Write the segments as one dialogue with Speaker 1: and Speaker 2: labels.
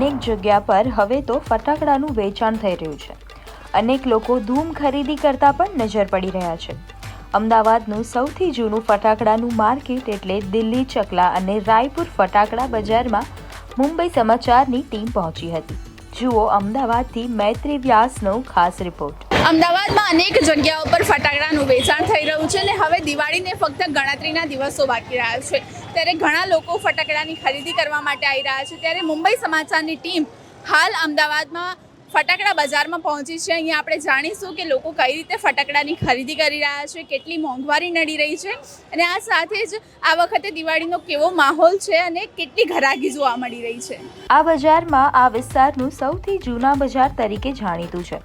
Speaker 1: અનેક જગ્યા પર હવે તો ફટાકડાનું વેચાણ થઈ રહ્યું છે. અનેક લોકો ધૂમ ખરીદી કરતા પણ નજર પડી રહ્યા છે. અમદાવાદનું સૌથી જૂનું ફટાકડાનું માર્કેટ એટલે દિલ્હી, ચકલા અને રાયપુર ફટાકડા બજારમાં મુંબઈ સમાચારની ટીમ પહોંચી હતી. જુઓ અમદાવાદથી મૈત્રી વ્યાસનો ખાસ રિપોર્ટ.
Speaker 2: અમદાવાદમાં અનેક જગ્યાઓ પર ફટાકડાનું વેચાણ થઈ રહ્યું છે અને હવે દિવાળીને ફક્ત ગણતરીના દિવસો બાકી રહ્યા છે. ત્યારે ઘણા લોકો ફટાકડાની ખરીદી કરવા માટે આવી રહ્યા છે. ત્યારે મુંબઈ સમાચારની ટીમ હાલ અમદાવાદમાં ફટાકડા બજારમાં પહોંચી છે. અહીંયા આપણે જાણીશું કે લોકો કઈ રીતે ફટાકડાની ખરીદી કરી રહ્યા છે, કેટલી મોંઘવારી નડી રહી છે અને આ સાથે જ આ વખતે દિવાળીનો કેવો માહોલ છે અને કેટલી ઘરાગી જોવા મળી રહી છે.
Speaker 1: આ બજારમાં આ વિસ્તારનું સૌથી જૂના બજાર તરીકે જાણીતું છે.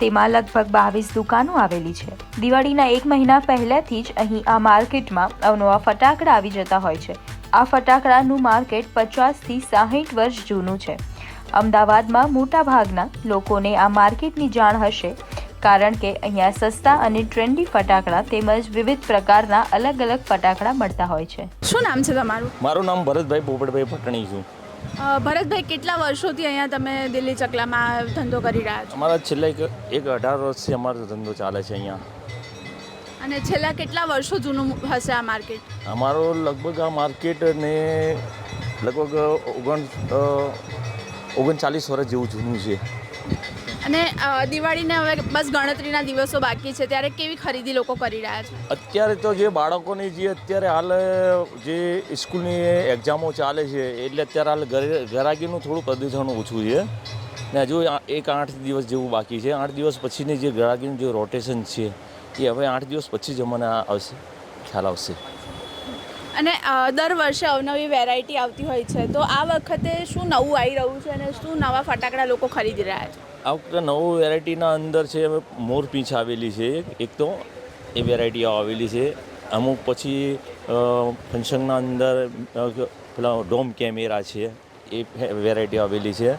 Speaker 1: તેમાં લગભગ બાવીસ દુકાનો આવેલી છે. દિવાળીના એક મહિના પહેલાથી જ અહીં આ માર્કેટમાં અવનવા ફટાકડા આવી જતા હોય છે. આ ફટાકડાનું માર્કેટ પચાસથી સાહીઠ વર્ષ જૂનું છે. અમદાવાદમાં મોટાભાગના લોકોને આ માર્કેટની જાણ હશે કારણ કે અહીંયા સસ્તા અને ટ્રેન્ડી ફટાકડા તેમજ વિવિધ પ્રકારના અલગ અલગ ફટાકડા મળતા હોય છે.
Speaker 2: શું નામ છે તમારું?
Speaker 3: મારું નામ ભરતભાઈ પોપટભાઈ પટણી છું.
Speaker 2: ભરતભાઈ કેટલા વર્ષોથી અહીંયા તમે દિલ્હી ચકલામાં ધંધો કરી રહ્યા છો?
Speaker 3: અમારા છેલ્લા એક એક અઢાર વર્ષથી અમારો ધંધો ચાલે છે અહીંયા.
Speaker 2: અને છેલ્લા કેટલા વર્ષો જૂનું હશે આ માર્કેટ?
Speaker 3: અમારો લગભગ આ માર્કેટ ને લગભગ ઓગણ ઓગણચાલીસ વર્ષ જેવું જૂનું છે.
Speaker 2: અને દિવાળીને હવે બસ ગણતરીના દિવસો બાકી છે ત્યારે કેવી ખરીદી લોકો કરી રહ્યા છે?
Speaker 3: અત્યારે તો જે બાળકોની જે અત્યારે હાલ જે સ્કૂલની એક્ઝામો ચાલે છે એટલે અત્યારે હાલ ઘરે ઘરાગીનું થોડું પ્રદૂષણ ઓછું છે. ને હજુ એક આઠ દિવસ જેવું બાકી છે. આઠ દિવસ પછીની જે ગ્રાહકીનું જે રોટેશન છે એ હવે આઠ દિવસ પછી જ મને આવશે ખ્યાલ આવશે.
Speaker 2: અને દર વર્ષે અવનવી વેરાયટી આવતી હોય છે તો આ વખતે શું નવું આવી રહ્યું છે અને શું નવા ફટાકડા લોકો ખરીદી રહ્યા છે?
Speaker 3: આ વખતે નવું વેરાયટીના અંદર છે હવે મોર પીંછ આવેલી છે એક. તો એ વેરાયટીઓ આવેલી છે. અમુક પછી ફંક્શનના અંદર પેલા ડોમ કેમેરા છે, એ વેરાયટી આવેલી છે.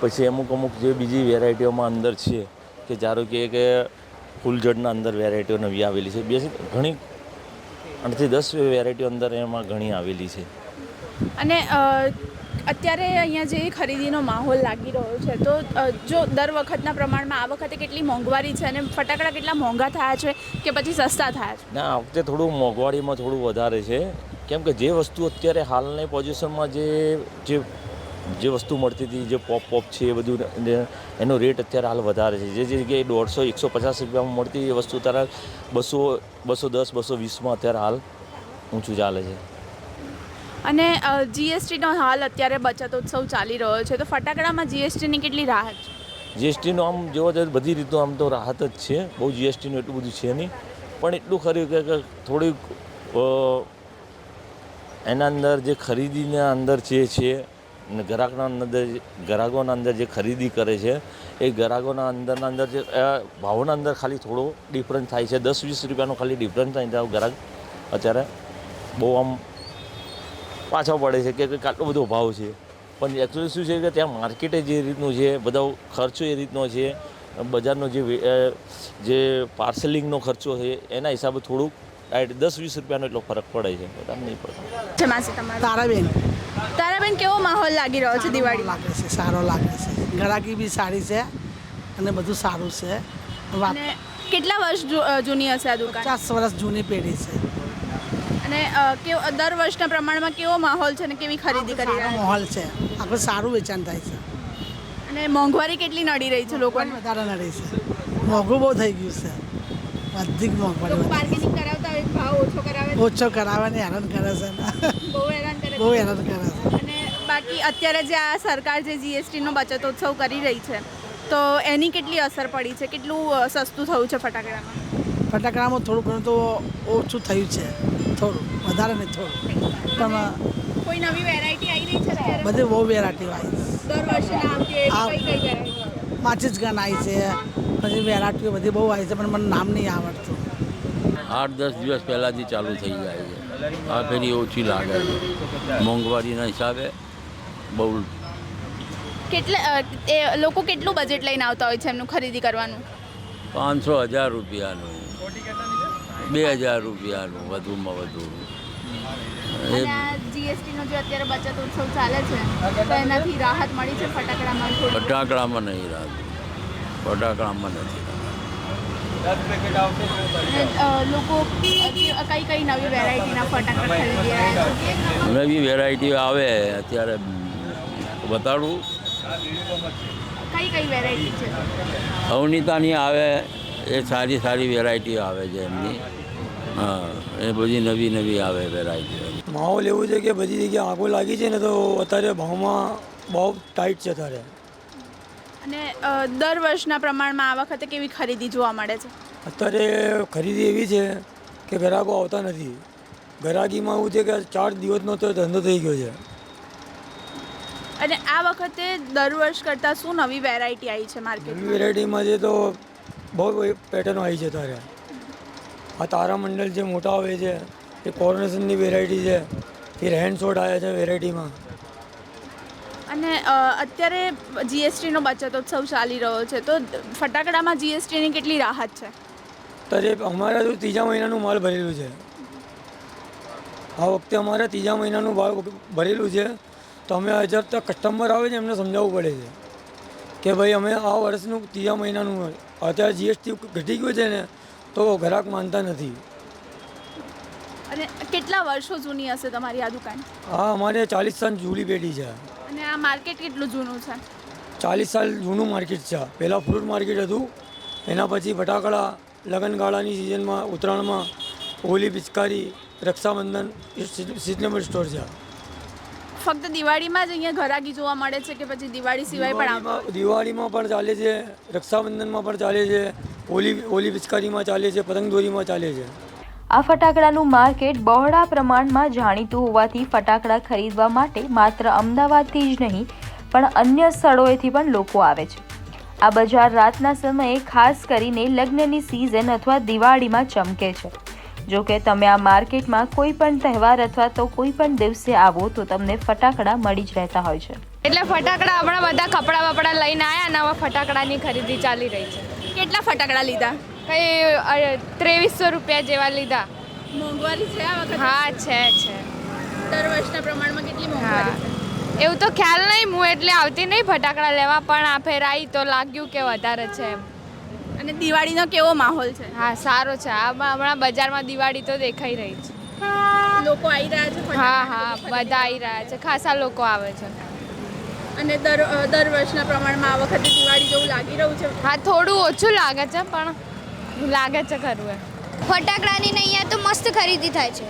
Speaker 3: પછી અમુક અમુક જે બીજી વેરાયટીઓમાં અંદર છે, કે ધારો કે કે ફૂલઝડના અંદર વેરાયટીઓ નવી આવેલી છે. બે ઘણી, આઠથી દસ વેરાયટીઓ અંદર એમાં ઘણી આવેલી છે.
Speaker 2: અને અત્યારે અહીંયા જે ખરીદીનો માહોલ લાગી રહ્યો છે, તો જો દર વખતના પ્રમાણમાં આ વખતે કેટલી મોંઘવારી છે અને ફટાકડા કેટલા મોંઘા થયા છે કે પછી સસ્તા થયા છે?
Speaker 3: ના, આ વખતે થોડું મોંઘવારીમાં થોડું વધારે છે. કેમ કે જે વસ્તુ અત્યારે હાલની પોઝિશનમાં જે જે જે વસ્તુ મળતી હતી, જે પોપ પોપ છે, એ બધું એનો રેટ અત્યારે હાલ વધારે છે. જે જગ્યાએ દોઢસો, એકસો પચાસ રૂપિયામાં મળતી એ વસ્તુ અત્યારે બસો બસો દસ, બસો વીસમાં અત્યારે હાલ ઊંચું ચાલે છે.
Speaker 2: અને જીએસટીનો હાલ અત્યારે બચતોત્સવ ચાલી રહ્યો છે. તો ફટાકડામાં જીએસટીની કેટલી રાહત છે?
Speaker 3: જીએસટીનો આમ જોવા જાય બધી રીતનું આમ તો રાહત જ છે. બહુ જીએસટીનું એટલું બધું છે નહીં. પણ એટલું ખરું કે થોડીક એના અંદર જે ખરીદીના અંદર જે છે ગ્રાહકના અંદર ગ્રાહકોના અંદર જે ખરીદી કરે છે, એ ગ્રાહકોના અંદરના અંદર જે ભાવના અંદર ખાલી થોડો ડિફરન્સ થાય છે. દસ વીસ રૂપિયાનો ખાલી ડિફરન્સ થાય તો ગ્રાહક અત્યારે બહુ આમ પાછો પડે છે કે કંઈક આટલો બધો ભાવ છે. પણ એકચ્યુઅલી શું છે કે ત્યાં માર્કેટે જે રીતનું છે બધો ખર્ચો એ રીતનો છે બજારનો જે વે- જે પાર્સલિંગનો ખર્ચો છે એના હિસાબે થોડુંક ડાયરેક્ટ દસ વીસ રૂપિયાનો એટલો ફરક પડે છે. બધા નહીં પડતો
Speaker 2: છે.
Speaker 4: તારાબેન.
Speaker 2: તારાબેન કેવો માહોલ લાગી રહ્યો છે દિવાળી
Speaker 4: લાગે છે સારો લાગે છે. ગરાકી બી સારી છે અને બધું સારું છે.
Speaker 2: કેટલા વર્ષ જૂની હશે આ દુકાન?
Speaker 4: પચાસ વર્ષ જૂની પેઢી છે.
Speaker 2: અને કેવો દર વર્ષના પ્રમાણમાં કેવો માહોલ છે અને કેવી ખરીદી કરી રહ્યા
Speaker 4: માહોલ છે? આપણે સારું વેચાણ થાય છે.
Speaker 2: અને મોંઘવારી કેટલી નડી રહી છે લોકોને?
Speaker 4: વધારે નડી છે. મોંઘું બહુ થઈ ગયું છે. બધી મોંઘવારી
Speaker 2: બાર્ગેનિંગ કરાવતા હોય ભાવ ઓછો કરાવે
Speaker 4: ઓછો કરાવે ને હેરાન કરે છે
Speaker 2: બહુ હેરાન કરે
Speaker 4: બહુ હેરાન કરે છે.
Speaker 2: અને બાકી અત્યારે જે આ સરકાર જે જીએસટીનો બચતોત્સવ કરી રહી છે તો એની કેટલી અસર પડી છે? કેટલું સસ્તું થયું છે ફટાકડામાં?
Speaker 4: ફટાકડામાં થોડું ઘણું તો ઓછું થયું છે. થોડું વધારે નહીં થોડું. પણ
Speaker 2: કોઈ નવી વેરાયટી આવી રહી છે અત્યારે?
Speaker 4: બધી બહુ વેરાયટી આવી
Speaker 2: દર વર્ષે આવતી કઈ કઈ વેરાયટી
Speaker 4: માચીસ ગન આવી છે. પછી વેરાયટીઓ બધી બહુ આવી છે પણ મને નામ નહીં આવડતું.
Speaker 5: આઠ દસ દિવસ પહેલાંથી ચાલુ થઈ જાય છે. આ ફેરી ઓછી લાગે છે. મોંઘવારીના હિસાબે બહુ
Speaker 2: કેટલે એ લોકો કેટલું બજેટ લઈને આવતા હોય છે એમનું ખરીદી કરવાનું?
Speaker 5: પાંચસો હજાર રૂપિયાનું. બે હજાર રૂપિયાનું વધુમાં વધુ. એ
Speaker 2: અને આ જીએસટીનો જે અત્યારે બચત ઉત્સવ ચાલે છે તો એનાથી રાહત મળી છે ફટાકડામાં
Speaker 5: નહીં રાહત. ફટાકડામાં નથી
Speaker 2: લોકો કઈ કઈ નવી વેરાયટીના ફટાકડા ખરીદી રહ્યા
Speaker 5: નવી વેરાયટી આવે અત્યારે બતાડું.
Speaker 2: કઈ કઈ વેરાયટી છે?
Speaker 5: અવનીતાની આવે એ સારી સારી વેરાયટી આવે છે એમની. હા એ બધી નવી નવી આવે વેરાયટી
Speaker 6: માહોલ એવું છે કે બધી જગ્યાએ આગો લાગી છે ને તો અત્યારે ભાવમાં બહુ ટાઈટ છે અત્યારે.
Speaker 2: અને અ, દર વર્ષના પ્રમાણમાં આ વખતે કેવી ખરીદી જોવા મળે છે?
Speaker 6: અત્યારે ખરીદી એવી છે કે ગ્રાહકો આવતા નથી. ગ્રાહકીમાં એવું છે કે ચાર દિવસનો તો ધંધો થઈ ગયો છે.
Speaker 2: અને આ વખતે દર વર્ષ કરતાં શું નવી વેરાયટી આવી છે
Speaker 6: માર્કેટ
Speaker 2: માર્કેટમાં
Speaker 6: વેરાયટીમાં છે તો બહુ પેટર્નો આવી છે અત્યારે. આ તારામંડળ જે મોટા આવે છે એ કોર્નેશનની વેરાયટી છે ફિર હેન્ડ શોટ આવ્યા છે વેરાયટીમાં
Speaker 2: અને અત્યારે જીએસટીનો બચતોત્સવ ચાલી રહ્યો છે તો ફટાકડામાં જીએસટીની કેટલી રાહત છે?
Speaker 6: અત્યારે અમારા તો ત્રીજા મહિનાનું માલ ભરેલું છે. આ વખતે અમારે ત્રીજા મહિનાનું ભાવ ભરેલું છે તો અમે હજાર તક કસ્ટમર આવે છે એમને સમજાવવું પડે છે. કે ભાઈ અમે આ વર્ષનું ત્રીજા મહિનાનું અત્યારે જીએસટી ઘટી ગયું છે ને તો ગ્રાહક માનતા નથી.
Speaker 2: અને કેટલા વર્ષો જૂની હશે તમારી આ દુકાન?
Speaker 6: હા અમારે ચાલીસ સાલ જૂની પેઢી છે.
Speaker 2: અને આ માર્કેટ કેટલું જૂનું છે?
Speaker 6: ચાલીસ સાલ જૂનું માર્કેટ છે. પહેલાં ફ્રૂટ માર્કેટ હતું. એના પછી ફટાકડા લગનગાળાની સિઝનમાં ઉત્તરાયણમાં હોલી પિચકારી રક્ષાબંધન એ સિઝનેબલ સ્ટોર છે.
Speaker 2: ફક્ત દિવાળીમાં જ અહીંયા ઘરાગી જોવા મળે છે કે પછી દિવાળી સિવાય પણ
Speaker 6: દિવાળીમાં પણ ચાલે છે રક્ષાબંધનમાં પણ ચાલે છે. હોલી ઓલી પિચકારીમાં ચાલે છે પતંગદોરીમાં ચાલે છે.
Speaker 1: આ ફટાકડાનું માર્કેટ બહોળા પ્રમાણમાં જાણીતું હોવાથી ફટાકડા ખરીદવા માટે માત્ર અમદાવાદથી જ નહીં પણ અન્ય સ્થળોએથી પણ લોકો આવે છે. આ બજાર રાતના સમયે ખાસ કરીને લગ્નની સિઝન અથવા દિવાળીમાં ચમકે છે. જો કે તમે આ માર્કેટમાં કોઈ પણ તહેવાર અથવા તો કોઈ પણ દિવસે આવો તો તમને ફટાકડા મળી જ રહેતા હોય છે.
Speaker 7: એટલે ફટાકડા હમણાં બધા કપડાં વપડા લઈને આવ્યા નવા હવે ફટાકડાની ખરીદી ચાલી રહી છે.
Speaker 2: કેટલા ફટાકડા લીધા?
Speaker 7: કઈ ત્રેવીસો રૂપિયા જેવા લીધા.
Speaker 2: મોંઘવારી છે આ વખતે?
Speaker 7: હા છે છે.
Speaker 2: દર વર્ષના પ્રમાણમાં કેટલી મોંઘવારી
Speaker 7: એવું તો ખ્યાલ નહીં હું એટલે આવતી નહીં ફટાકડા લેવા પણ આ ફેર આવી તો લાગ્યું કે વધારે છે એમ.
Speaker 2: અને દિવાળીનો કેવો માહોલ છે?
Speaker 7: હા સારો છે. આમાં હમણાં બજારમાં દિવાળી તો દેખાઈ રહી છે.
Speaker 2: લોકો આવી રહ્યા છે
Speaker 7: હા હા બધા આવી રહ્યા છે. ખાસા લોકો આવે છે.
Speaker 2: અને દર દર વર્ષના પ્રમાણમાં આ વખતે દિવાળી જેવું લાગી રહ્યું છે.
Speaker 7: હા થોડું ઓછું લાગે છે પણ લાગે છે ખરું એમ.
Speaker 8: ફટાકડાની ને અહીંયા તો મસ્ત ખરીદી થાય છે.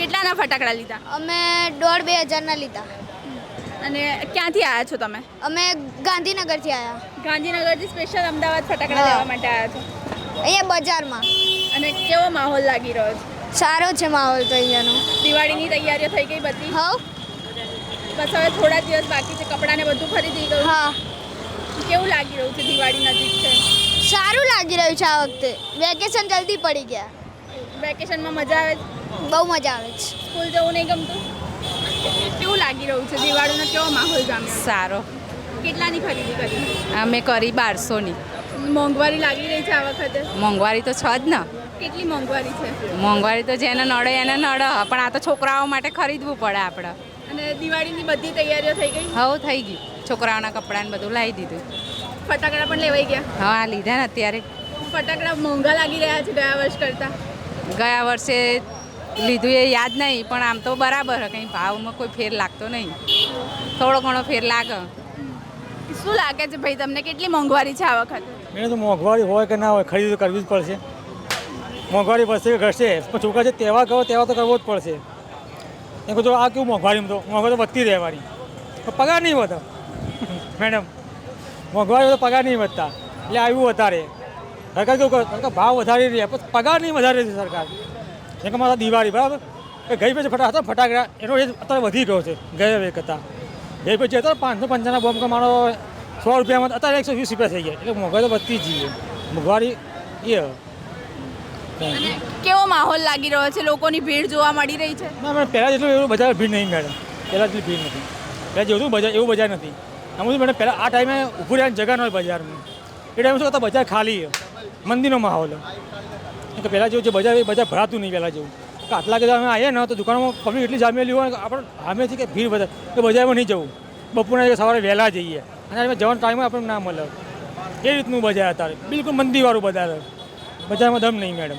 Speaker 2: કેટલાના ફટાકડા લીધા?
Speaker 8: અમે દોઢ બે હજારના લીધા.
Speaker 2: અને ક્યાંથી આવ્યા છો તમે?
Speaker 8: અમે ગાંધીનગરથી આવ્યા
Speaker 2: ગાંધીનગરથી સ્પેશિયલ અમદાવાદ ફટાકડા
Speaker 8: હા.
Speaker 2: લેવા માટે આવ્યા છો.
Speaker 8: અહીંયા બજારમાં.
Speaker 2: અને કેવો માહોલ લાગી રહ્યો છે?
Speaker 8: સારો છે માહોલ તો અહીંયાનો.
Speaker 2: દિવાળીની તૈયારીઓ થઈ ગઈ બધી?
Speaker 8: હવ.
Speaker 2: બસ હવે થોડા દિવસ બાકી છે કપડાને બધું ખરીદી ગયું.
Speaker 8: હા.
Speaker 2: કેવું લાગી રહ્યું છે દિવાળી નજીક છે?
Speaker 8: સારું લાગી રહ્યું છે આ વખતે. વેકેશન જલ્દી પડી ગયા.
Speaker 2: વેકેશનમાં મજા આવે છે?
Speaker 8: બહુ મજા આવે છે.
Speaker 2: સ્કૂલ જવું નહીં ગમતું? કેવું લાગી રહ્યું છે દિવાળીનો કેવો માહોલ જામ્યો?
Speaker 9: સારો.
Speaker 2: કેટલાની ખરીદી કરી?
Speaker 9: અમે કરી બારસોની.
Speaker 2: મોંઘવારી લાગી રહી છે આ વખતે?
Speaker 9: મોંઘવારી તો છે જ ને.
Speaker 2: કેટલી મોંઘવારી છે?
Speaker 9: મોંઘવારી તો જેને નડે એને નડે પણ આ તો છોકરાઓ માટે ખરીદવું પડે આપણે.
Speaker 2: અને દિવાળીની બધી તૈયારીઓ થઈ ગઈ?
Speaker 9: હવે થઈ ગઈ. છોકરાઓના કપડાને બધું લાવી દીધું.
Speaker 2: ફટાકડા પણ લેવાઈ ગયા?
Speaker 9: હા લીધા ને અત્યારે.
Speaker 2: ફટાકડા મોંઘા લાગી રહ્યા છે ગયા વર્ષ કરતાં.
Speaker 9: ગયા વર્ષે લીધું એ યાદ નહીં પણ આમ તો બરાબર કંઈ ભાવમાં કોઈ ફેર લાગતો નહીં. થોડો ઘણો ફેર લાગે.
Speaker 2: શું લાગે છે ભાઈ તમને? કેટલી મોંઘવારી છે આ વખત?
Speaker 10: મેં તો મોંઘવારી હોય કે ના હોય ખરીદી કરવી જ પડશે. મોંઘવારી પડશે કે ઘટશે. પણ છોકરા છે તહેવાર કરો તહેવાર તો કરવો જ પડશે. એમ કહું આ કેવું મોંઘવારી તો મોંઘવારી તો વધતી રહેવાની પણ પગાર નહીં વધે. મેડમ, મોંઘવારી તો પગાર નહીં વધતા. એટલે આવ્યું વધારે. સરકાર કેવું ભાવ વધારી રહ્યા પણ પગાર નહીં વધારે છે સરકાર. જેમ કે મારા દિવાળી, બરાબર? એ ગઈ પછી ફટા હતા ફટાકડા, એનો એ અત્યારે વધી ગયો છે, ગયા વેક કરતાં ગઈ પછી હતા પાંચસો પંચાના બોમ્બ મારો સો રૂપિયામાં અત્યારે એકસો વીસ રૂપિયા થઈ ગયા. એટલે મોંઘવારી તો વધતી જ જઈએ. મોંઘવારી એ
Speaker 2: કેવો માહોલ લાગી રહ્યો છે? લોકોની ભીડ જોવા મળી રહી છે?
Speaker 10: ના મેડમ પહેલાં જેટલું એવું બજાર ભીડ નહીં મેડમ પહેલાં જેટલી ભીડ નથી. પહેલાં જેવું બજાર એવું બજાર નથી. આમ શું મેડમ પહેલાં આ ટાઈમે ઊભું રહેવાની જગા ન હોય બજારમાં. એ ટાઈમે શું કરતા બજાર ખાલી છે. મંદીનો માહોલ કે પહેલાં જેવું જે બજાર એ બજાર ભરાતું નહીં પહેલાં જેવું. કે આટલા કદાચ અમે આવીએ ને તો દુકાનમાં પબ્લિક એટલી જામેલી હોય આપણે સામેથી કે ભીડ વધારે. એ બજારમાં નહીં જવું. બપોરના સવારે વહેલા જઈએ. અને જવાનો ટાઈમ આપણને ના મળે. એ રીતનું બજાર અત્યારે. બિલકુલ મંદીવાળું બજાર બજારમાં દમ નહીં, મેડમ.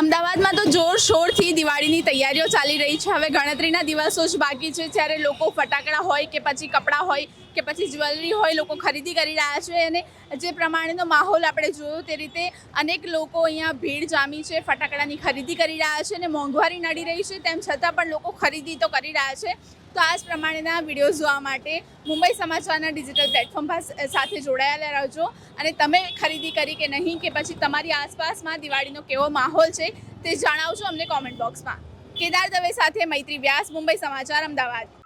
Speaker 2: અમદાવાદમાં તો જોરશોરથી દિવાળીની તૈયારીઓ ચાલી રહી છે. હવે ગણતરીના દિવસો જ બાકી છે. જ્યારે લોકો ફટાકડા હોય કે પછી કપડાં હોય કે પછી જ્વેલરી હોય લોકો ખરીદી કરી રહ્યા છે અને જે પ્રમાણેનો માહોલ આપણે જોયો તે રીતે અનેક લોકો અહીંયા ભીડ જામી છે, ફટાકડાની ખરીદી કરી રહ્યા છે અને મોંઘવારી નડી રહી છે. તેમ છતાં પણ લોકો ખરીદી તો કરી રહ્યા છે. તો આ જ પ્રમાણેના વીડિયો જોવા માટે મુંબઈ સમાચારના ડિજિટલ પ્લેટફોર્મ સાથે જોડાયેલા રહેજો. અને તમે ખરીદી કરી કે નહીં કે પછી તમારી આસપાસમાં દિવાળીનો કેવો માહોલ છે તે જણાવજો અમને કોમેન્ટ બોક્સમાં. કેદાર દવે સાથે મૈત્રી વ્યાસ, મુંબઈ સમાચાર, અમદાવાદ.